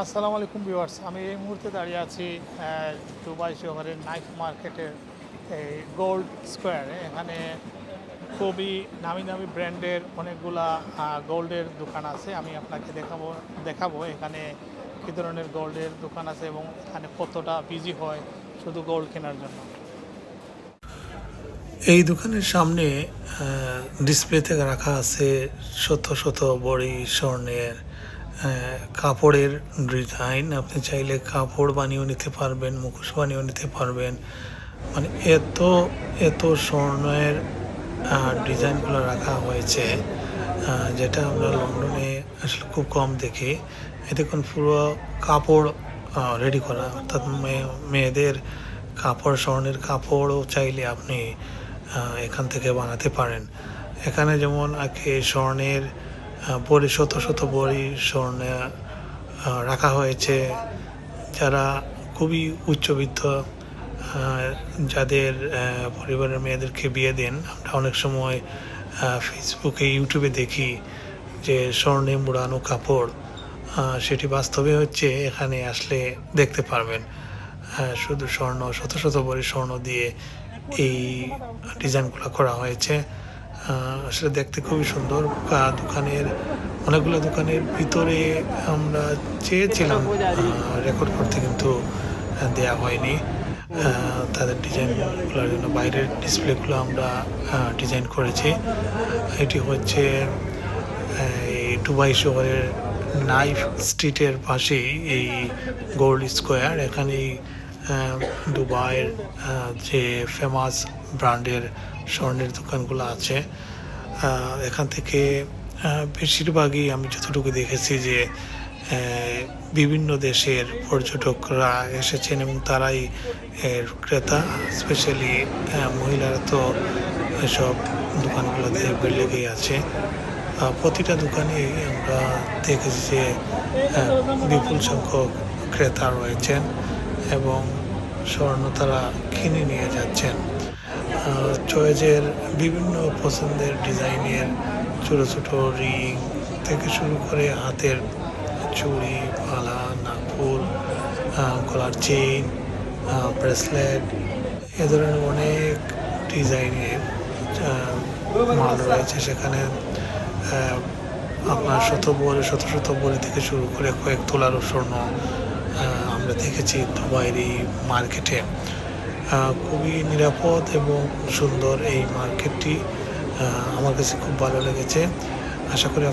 আসসালামু আলাইকুম ভিউয়ার্স। আমি এই মুহূর্তে দাঁড়িয়ে আছি দুবাই শহরের নাইফ মার্কেটের এই গোল্ড স্কোয়ারে। এখানে খুবই নামি দামি ব্র্যান্ডের অনেকগুলা গোল্ডের দোকান আছে। আমি আপনাকে দেখাবো দেখাবো এখানে কী ধরনের গোল্ডের দোকান আছে এবং এখানে কতটা বিজি হয় শুধু গোল্ড কেনার জন্য। এই দোকানের সামনে ডিসপ্লেতে রাখা আছে শত শত বড়ি, স্বর্ণের কাপড়ের ডিজাইন আপনি চাইলে কাপড় বানিয়েও নিতে পারবেন, মুখোশ বানিয়েও নিতে পারবেন। মানে এত এত স্বর্ণের ডিজাইনগুলো রাখা হয়েছে যেটা আমরা লন্ডনে আসলে খুব কম দেখি। এ দেখুন, পুরো কাপড় রেডি করা। অর্থাৎ মেয়ে- মেয়েদের কাপড়, স্বর্ণের কাপড়ও চাইলে আপনি এখান থেকে বানাতে পারেন। এখানে যেমন আগে স্বর্ণের বড়ি, শত শত বড়ি স্বর্ণ রাখা হয়েছে। যারা খুবই উচ্চবিত্ত যাদের পরিবারের মেয়েদেরকে বিয়ে দেন, আমরা অনেক সময় ফেসবুকে ইউটিউবে দেখি যে স্বর্ণে মুড়ানো কাপড় সেটি বাস্তবে হচ্ছে এখানে আসলে দেখতে পারবেন। শুধু স্বর্ণ, শত শত ভরি স্বর্ণ দিয়ে এই ডিজাইনগুলো করা হয়েছে। আসলে দেখতে খুবই সুন্দর। দোকানের অনেকগুলো দোকানের ভিতরে আমরা চেয়েছিলাম রেকর্ড করতে কিন্তু দেয়া হয়নি। তাদের ডিজাইনগুলোর জন্য বাইরের ডিসপ্লেগুলো আমরা ডিজাইন করেছি। এটি হচ্ছে এই দুবাই শহরের নাইফ স্ট্রিটের পাশেই এই গোল্ড স্কোয়ার। এখানেই আহ, দুবাইয়ের যে ফেমাস ব্র্যান্ডের স্বর্ণের দোকানগুলো আছে এখান থেকে বেশিরভাগই আমি যতটুকু দেখেছি যে বিভিন্ন দেশের পর্যটকরা এসেছেন এবং তারাই, এর ক্রেতা স্পেশালি মহিলারা তো এসব দোকানগুলোতে লেগেই আছে। প্রতিটা দোকানে আমরা দেখেছি যে বিপুল সংখ্যক ক্রেতা রয়েছেন। এবং স্বর্ণ তারা কিনে নিয়ে যাচ্ছেন। চয়েজের বিভিন্ন পছন্দের ডিজাইনের ছোটো ছোটো রিং থেকে শুরু করে হাতের চুড়ি মালা নাকফুল আহ, গলার চেইন ব্রেসলেট এ ধরনের অনেক ডিজাইনের মাল রয়েছে সেখানে। আপনার শত বলে শত শত বলে থেকে শুরু করে কয়েক তোলারও স্বর্ণ আমরা দেখেছি দুবাইয়ের এই মার্কেটে খুবই নিরাপদ এবং সুন্দর এই মার্কেটটি আমার কাছে খুব ভালো লেগেছে। আশা করি